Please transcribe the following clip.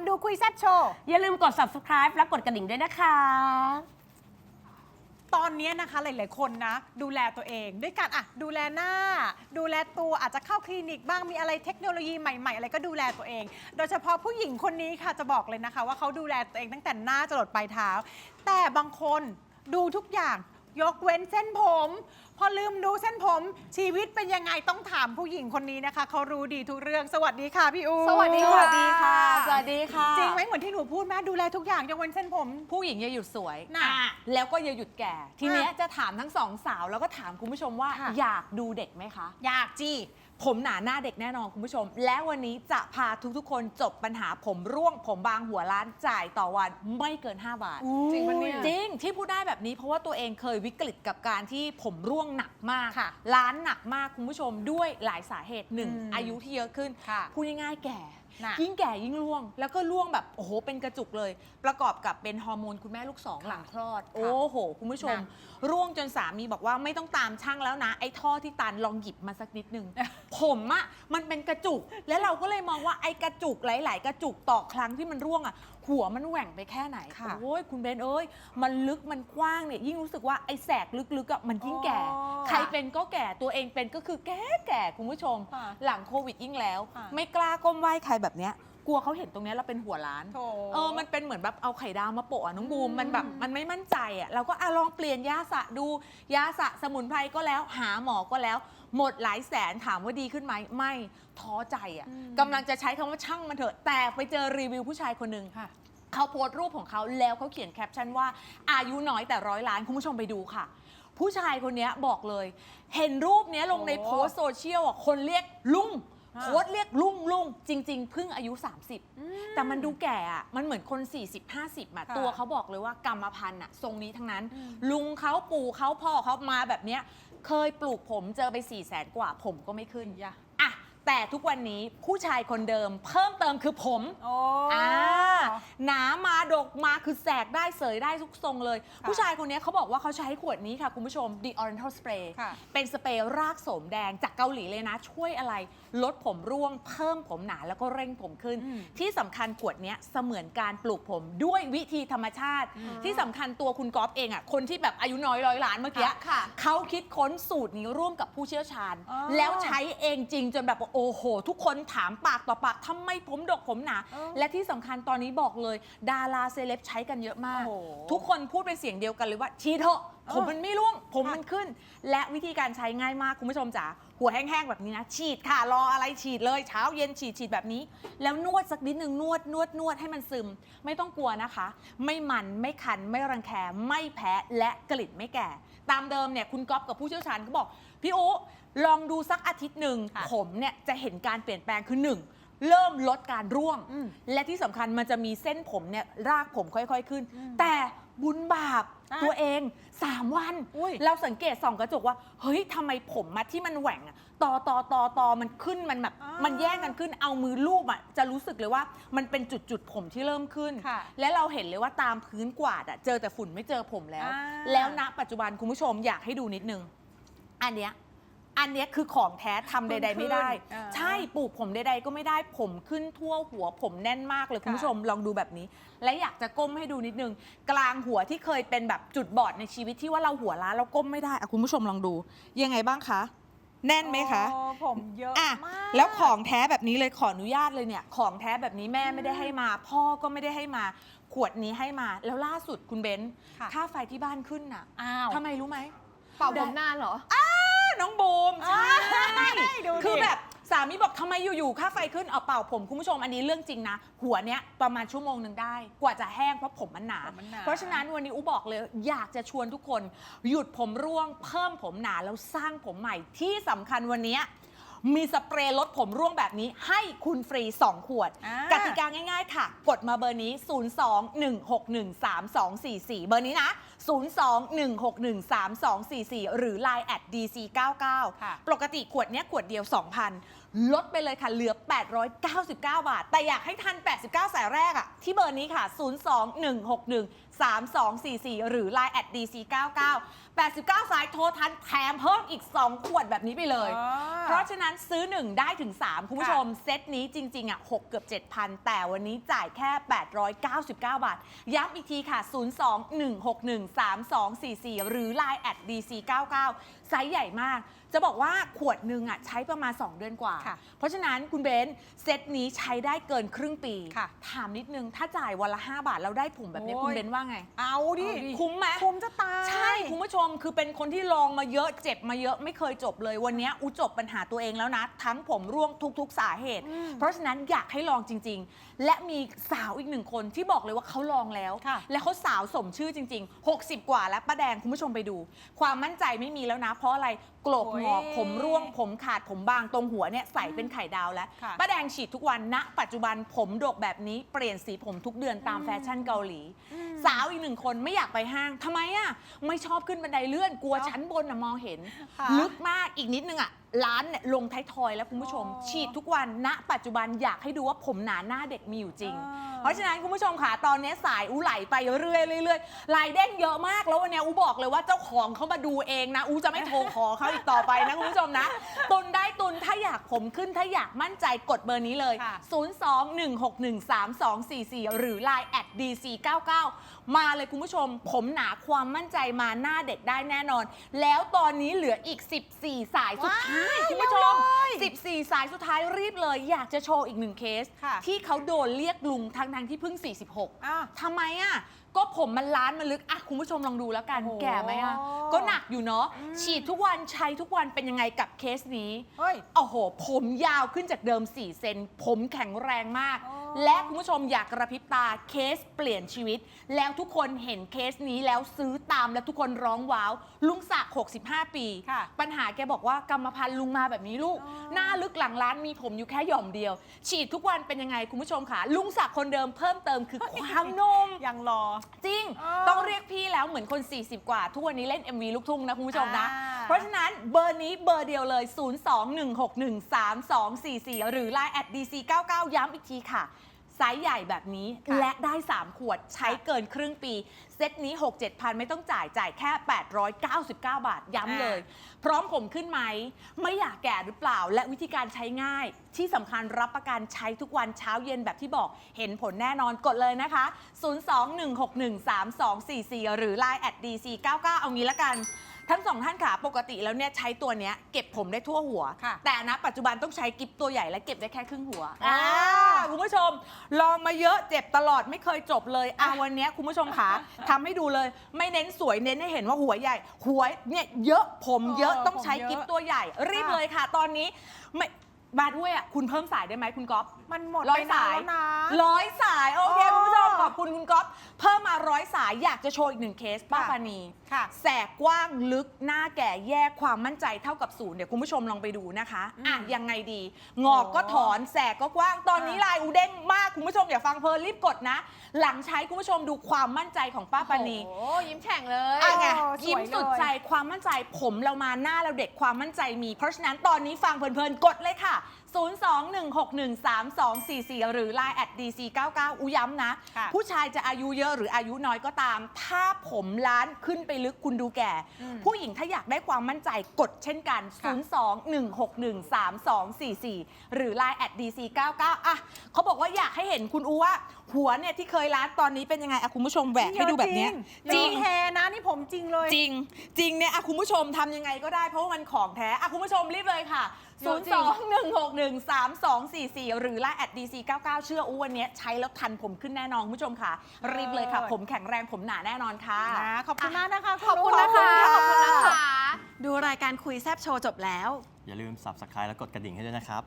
อนดูคุยแซบโชว์ อย่าลืมกด subscribe และกดกระดิ่งด้วยนะคะ ตอนนี้นะคะหลาย ๆ คนนะ ดูแลตัวเอง ด้วยการอะดูแลหน้า ดูแลตัวอาจจะเข้าคลินิกบ้างมีอะไรเทคโนโลยีใหม่ ๆ อะไรก็ดูแลตัวเอง โดยเฉพาะผู้หญิงคนนี้ค่ะจะบอกเลยนะคะ ว่าเขาดูแลตัวเองตั้งแต่หน้าจรดปลายเท้า แต่บางคนดูทุกอย่าง ยกเว้นเส้นผม พอลืมดูเส้นผม ชีวิตเป็นยังไงต้องถามผู้หญิงคนนี้นะคะ เขารู้ดีทุกเรื่องสวัสดีค่ะพี่อูสวัสดีสค่ะวัสดีค่ะ สวัสดีค่ะจริงไหมเหมือนที่หนูพูดแม่ดูแลทุกอย่างยกเว้นเส้นผม ผู้หญิงอย่าหยุดสวย น่ะอะแล้วก็อย่าหยุดแก่ ทีเนี้ยอะจะถามทั้งสองสาวแล้วก็ถามคุณผู้ชมว่า ค่ะ อยากดูเด็กไหมคะ อยากจี ผมหนาหน้าเด็กแน่นอนคุณผู้ชม และวันนี้จะพาทุกๆ คนจบปัญหาผมร่วง ผมบางหัวล้านจ่ายต่อวันไม่เกิน 5 บาท จริงปะเนี่ย จริงที่พูดได้แบบนี้เพราะว่าตัวเองเคยวิกฤตกับการที่ผมร่วงหนักมากค่ะล้านหนักมากคุณผู้ชมด้วยหลายสาเหตุหนึ่งอืมอายุที่เยอะขึ้นค่ะ พูดง่ายๆแก่ น่ะ ยิ่งแก่ยิ่งร่วง แล้วก็ร่วงแบบโอ้โหเป็นกระจุกเลย ประกอบกับเป็นฮอร์โมนคุณแม่ลูกสองค่ะหลังคลอดค่ะโอ้โห คุณผู้ชมน่ะร่วงจนสามีบอกว่าไม่ต้องตามช่างแล้วนะ ไอ้ท่อที่ตันลองหยิบมาสักนิดนึง ผมอะมันเป็นกระจุก แล้วเราก็เลยมองว่าไอ้กระจุกหลาย ๆ กระจุกต่อครั้งที่มันร่วงอะ หัวมันแหว่งไปแค่ไหนค่ะ โอ้ยคุณเบนเอ้ยมันลึกมันกว้างเนี่ยยิ่งรู้สึกว่าไอ้แสกลึกๆอะมันยิ่งแก่ อ๋อใครเป็นก็แก่ตัวเองเป็นก็คือแก่แก่คุณผู้ชม ค่ะหลังโควิดยิ่งแล้ว ค่ะ ไม่กล้าก้มไหว้ใครแบบเนี้ย กลัวเขาเห็นตรงเนี้ยเราเป็นหัวล้าน โถ เออ มันเป็นเหมือนแบบเอาไข่ดาวมาโปะอะน้องบูมอืมมันแบบมันไม่มั่นใจอะ เราก็อะลองเปลี่ยนยาสระดู ยาสระสมุนไพรก็แล้ว หาหมอก็แล้ว หมดหลายแสนถามว่าดีขึ้นไหม ไม่ ท้อใจอะอืม กำลังจะใช้คำว่าช่างมันเถอะ แต่ไปเจอรีวิวผู้ชายคนหนึ่งค่ะ เขาโพสต์รูปของเขาแล้วเขาเขียนแคปชั่นว่า อายุน้อยแต่ร้อยล้าน คุณผู้ชมไปดูค่ะ ผู้ชายคนเนี้ยบอกเลย เห็นรูปเนี้ยลงในโอ้โพสต์โซเชียลอะ คนเรียกลุงอ่า โค้ดเรียกลุงลุงจริง ๆ เพิ่งอายุ 30 แต่มันดูแก่อะมันเหมือนคน 40 50อะค่ะตัวเขาบอกเลยว่ากรรมพันธุ์อะทรงนี้ทั้งนั้นอืมลุงเขาปู่เขาพ่อเขามาแบบเนี้ยเคยปลูกผมเจอไป4 0 0แสนกว่าผมก็ไม่ขึ้นอย่าอะ แต่ทุกวันนี้ผู้ชายคนเดิม เพิ่มเติมคือผมโอ้อ่าหนามาดกมาคือแสกได้เสยได้ทุกทรงเลยค่ะผู้ชายคนนี้เขาบอกว่าเขาใช้ขวดนี้ค่ะ คุณผู้ชม The Oriental Spray ค่ะเป็นสเปรย์รากโสมแดงจากเกาหลีเลยนะ ช่วยอะไร ลดผมร่วง เพิ่มผมหนาแล้วก็เร่งผมขึ้น อืมที่สำคัญขวดเนี้ยเสมือนการปลูกผมด้วยวิธีธรรมชาติ อืม ที่สำคัญตัวคุณก๊อฟเองอะคนที่แบบอายุน้อยร้อยล้านเมื่อกี้ ค่ะ เขาคิดค้นสูตรนี้ร่วมกับผู้เชี่ยวชาญ อ๋อแล้วใช้เองจริงจนแบบว่าโอ้โห ทุกคนถามปากต่อปากทำไมผมดกผมหนา เออและที่สำคัญตอนนี้บอกเลย ดาราเซเลบใช้กันเยอะมาก โอ้โหทุกคนพูดเป็นเสียงเดียวกันเลยว่าชีเถอะผมมันไม่ร่วง ผมค่ะมันขึ้น และวิธีการใช้ง่ายมากคุณผู้ชมจ๋าหัวแห้งๆแบบนี้นะ ฉีดค่ะ รออะไรฉีดเลยเช้าเย็นฉีดฉีดแบบนี้ แล้วนวดสักนิดหนึ่งนวดนวดนวดให้มันซึม ไม่ต้องกลัวนะคะ ไม่มันไม่คันไม่รังแคไม่แพ้และกลิ่นไม่แก่ ตามเดิมเนี่ยคุณก๊อฟกับผู้เชี่ยวชาญเขาบอก พี่อูลองดูสักอาทิตย์หนึ่งค่ะ ผมเนี่ยจะเห็นการเปลี่ยนแปลงคือหนึ่งเริ่มลดการร่วง อืม และที่สำคัญมันจะมีเส้นผมเนี่ยรากผมค่อยๆขึ้น อืมแต่บุญบาปอะตัวเอง 3 วัน อุ้ยเราสังเกตส่องกระจกว่า เฮ้ยทำไมผมมาที่มันแหว่งอะต่อต่อต่อต่อมันขึ้นมันแบบ อ่ามัมันแย่งกันขึ้นเอามือลูบอะจะรู้สึกเลยว่ามันเป็นจุดจุดๆผมที่เริ่มขึ้น ค่ะและเราเห็นเลยว่าตามพื้นกวาดอะเจอแต่ฝุ่นไม่เจอผมแล้ว อ่า แล้วณปัจจุบันคุณผู้ชมอยากให้ดูนิดนึง อันเนี้ยอันเนี้ยคือของแท้ทำใด ๆ ไม่ได้ขึ้นอ่าใช่ปลูกผมใด ๆ ก็ไม่ได้ผมขึ้นทั่วหัวผมแน่นมากเลยคุณผู้ชมลองดูแบบนี้ และอยากจะก้มให้ดูนิดนึง กลางหัวที่เคยเป็นแบบจุดบอดในชีวิตที่ว่าเราหัวล้านเราก้มไม่ได้อะคุณผู้ชมลองดู ยังไงบ้างคะ แน่นไหมคะ โอ้ผมเยอะอะมาก แล้วของแท้แบบนี้เลยขออนุญาตเลยเนี่ยของแท้แบบนี้แม่ไม่ได้ให้มา พ่อก็ไม่ได้ให้มา ขวดนี้ให้มา แล้วล่าสุดคุณเบนซ์ค่ะ ค่าไฟที่บ้านขึ้นน่ะอ้าวทำไมรู้ไหม เป่าผมนานเหรอ น้องบูมใช่ดูดิ คือแบบสามีบอกทำไมอยู่ๆค่าไฟขึ้นเอาเป่าผมคุณผู้ชมอันนี้เรื่องจริงนะ หัวเนี้ยประมาณชั่วโมงหนึ่งได้ กว่าจะแห้งเพราะผมมันหนา ผมมันหนา เพราะฉะนั้นวันนี้อูบอกเลยอยากจะชวนทุกคน หยุดผมร่วง เพิ่มผมหนาแล้วสร้างผมใหม่ที่สำคัญวันเนี้ยมีสเปรย์ลดผมร่วงแบบนี้ให้คุณฟรี 2 ขวด อ่ากติกาง่ายๆค่ะ กดมาเบอร์นี้ 02-161-3244 เบอร์นี้นะ 02-161-3244 หรือ Line at dc99 ค่ะ ปกติขวดเนี้ยขวดเดียว 2,000 ลดไปเลยค่ะ เหลือ 899 บาท แต่อยากให้ทัน 89 สายแรกอะที่เบอร์นี้ค่ะ 02-161 3244 หรือ Line at dc99 89 สายโทรทันแถมเพิ่มอีก 2 ขวดแบบนี้ไปเลยอ่าเพราะฉะนั้นซื้อ 1 ได้ถึง 3 คุณผู้ชม เซตนี้จริง ๆ อะ 6 เกือบ 7,000 แต่วันนี้จ่ายแค่ 899 บาท ย้ำอีกทีค่ะ 02-161-3244 หรือ Line at dc99 ไซส์ใหญ่มาก จะบอกว่าขวดหนึ่งอะใช้ประมาณ 2 เดือนกว่า ค่ะเพราะฉะนั้นคุณเบนซ์เซตนี้ใช้ได้เกินครึ่งปี ค่ะถามนิดนึง ถ้าจ่ายวันละ 5 บาทแล้วได้ผมแบบนี้โอ้ย คุณเบนซ์ว่าไงเอาดิเอาดิ คุ้มไหมคุ้มจะตายใช่คุณผู้ชมคือเป็นคนที่ลองมาเยอะเจ็บมาเยอะไม่เคยจบเลยวันนี้อูจบปัญหาตัวเองแล้วนะ ทั้งผมร่วงทุกๆสาเหตุ อืม เพราะฉะนั้นอยากให้ลองจริง ๆ และมีสาวอีกหนึ่งคนที่บอกเลยว่าเขาลองแล้ว ค่ะ และเขาสาวสมชื่อจริง ๆ 60 กว่าแล้วป้าแดงคุณผู้ชมไปดู ความมั่นใจไม่มีแล้วนะ เพราะอะไรโกรกงอกผมร่วง ผมขาดผมบางตรงหัวเนี่ยใส่เป็นไข่ดาวแล้วค่ะ ป้าแดงฉีดทุกวันณปัจจุบันผมดกแบบนี้เปลี่ยนสีผมทุกเดือนตามแฟชั่นเกาหลี สาวอีกหนึ่งคนไม่อยากไปห้างทำไมอะไม่ชอบขึ้นบันไดเลื่อนกลัวเอ้าชั้นบนน่ะมองเห็น ค่ะ ลึกมากอีกนิดนึงอะร้านเนี่ยลงท้ายทอยแล้วคุณผู้ชม อ๋อ ฉีดทุกวันณปัจจุบันอยากให้ดูว่าผมหนาหน้าเด็กมีอยู่จริงอ่าเพราะฉะนั้นคุณผู้ชมค่ะตอนนี้สายอูไหลไปเรื่อยๆเรื่อยๆลายเด้งเยอะมากแล้ววันนี้อูบอกเลยว่าเจ้าของเขามาดูเองนะอูจะไม่โทรขอเขาอีกต่อไปนะคุณผู้ชมนะ ตุนได้ตุนถ้าอยากผมขึ้นถ้าอยากมั่นใจกดเบอร์นี้เลย ค่ะ 02-161-3244 หรือ Line at dc99 มาเลยคุณผู้ชม ผมหนาความมั่นใจมาหน้าเด็กได้แน่นอน แล้วตอนนี้เหลืออีก 14 สายสุดท้ายว้ายคุณผู้ชมเร็วเลย14 สายสุดท้ายรีบเลย อยากจะโชว์อีกหนึ่งเคสค่ะที่เขาโดนเรียกลุงทั้งทงๆที่เพิ่ง 46อะทำไมอะ ก็ผมมันล้านมันลึกอะคุณผู้ชมลองดูแล้วกัน โอ้โห แก่ไหมอะ ก็หนักอยู่เนาะอืมฉีดทุกวันใช้ทุกวันเป็นยังไงกับเคสนี้ เฮ้ย โอ้โห ผมยาวขึ้นจากเดิม 4 เซน ผมแข็งแรงมาก อ๋อ และคุณผู้ชมอยากกระพริบตาเคสเปลี่ยนชีวิต แล้วทุกคนเห็นเคสนี้แล้วซื้อตามและทุกคนร้องว้าว ลุงศักดิ์65 ปี ค่ะปัญหาแกบอกว่ากรรมพันธุ์ลุงมาแบบนี้ลูก อ๋อ หน้าลึกหลังร้านมีผมอยู่แค่หย่อมเดียว ฉีดทุกวันเป็นยังไงคุณผู้ชมค่ะ ลุงศักดิ์คนเดิมเพิ่มเติมคือความนม ยังรอจริงอ๋อต้องเรียกพี่แล้วเหมือนคน 40 กว่า ทุกวันนี้เล่น MV ลูกทุ่งนะคุณผู้ชมนะ อ่า เพราะฉะนั้นเบอร์นี้เบอร์เดียวเลย 02-161-3244 หรือ Line at dc99 ย้ำอีกทีค่ะ ไซส์ใหญ่แบบนี้ ค่ะ และได้ 3 ขวดใช้เกินครึ่งปี เซตนี้ 6 7 พันไม่ต้องจ่ายจ่ายแค่ 899 บาท ย้ำเลย พร้อมผมขึ้นไหม ไม่อยากแก่หรือเปล่า และวิธีการใช้ง่าย ที่สำคัญรับประกันใช้ทุกวันเช้าเย็นแบบที่บอกเห็นผลแน่นอนกดเลยนะคะ 02-161-3244 หรือ Line at dc99 เอางี้ละกัน ทั้งสองท่านขาปกติแล้วเนี่ยใช้ตัวเนี้ยเก็บผมได้ทั่วหัว ค่ะแต่นะปัจจุบันต้องใช้กิฟตัวใหญ่และเก็บได้แค่ครึ่งหัวอ่าคุณผู้ชม ลองมาเยอะเจ็บตลอดไม่เคยจบเลยอะวันเนี้ยคุณผู้ชมขาทำให้ดูเลย ไม่เน้นสวยเน้นให้เห็นว่าหัวใหญ่ หัวเนี่ยเยอะผมเยอะเออต้องใช้ผมเยอะ กิฟตัวใหญ่รีบค่ะเลยค่ะ ตอนนี้ไม่ มาด้วยอะคุณเพิ่มสายได้ไหมคุณก๊อฟ มันหมดร้อไปยนานสายแล้วนะ ร้อยสาย โอเคโอ้คุณผู้ชมขอบคุณคุณก๊อฟเพิ่มมาร้อยสายอยากจะโชว์อีกหนึ่งเคสป้าค่ะปานีค่ะ แสกกว้างลึกหน้าแก่แยกความมั่นใจเท่ากับศูนย์เดี๋ยวคุณผู้ชมลองไปดูนะคะอะอืมยังไงดี งอกก็ถอนแสกก็กว้างตอนนี้ค่ะลายอูเด้งมากคุณผู้ชมอย่าฟังเพลินรีบกดนะ หลังใช้คุณผู้ชมดูความมั่นใจของป้าปานีโอ้ยิ้มแฉ่งเลยอะไงโอ้สวยยิ้มสุดเลยใจความมั่นใจผมเรามาหน้าเราเด็กความมั่นใจมี เพราะฉะนั้นตอนนี้ฟังเพลินๆกดเลยค่ะ02-161-3244 หรือ Line at dc99 อุย้ำนะ ค่ะผู้ชายจะอายุเยอะหรืออายุน้อยก็ตาม ถ้าผมล้านขึ้นไปลึกคุณดูแก่ อืมผู้หญิงถ้าอยากได้ความมั่นใจกดเช่นกัน ค่ะ 02-161-3244 หรือ Line at dc99 อะเขาบอกว่าอยากให้เห็นคุณอูว่า หัวเนี่ยที่เคยล้านตอนนี้เป็นยังไงอะคุณผู้ชมแหวกให้ดูแบบเนี้ย จริงแฮนะนี่ผมจริงเลย จริง จริงเนี่ยอะคุณผู้ชมทำยังไงก็ได้เพราะว่ามันของแท้อะคุณผู้ชมรีบเลยค่ะ เยอะจริง02-161-3244หรือ Line at dc99 เชื่ออู้วันเนี้ยใช้แล้วทันผมขึ้นแน่นอนคุณผู้ชมค่ะ รีบเลยค่ะ ผมแข็งแรงผมหนาแน่นอนค่ะ นะขอบคุณมากนะคะขอบคุณลูนะกคะขอบคุณนะคะ ดูรายการคุยแซบโชว์จบแล้ว อย่าลืม subscribe และกดกระดิ่งให้ด้วยนะครับ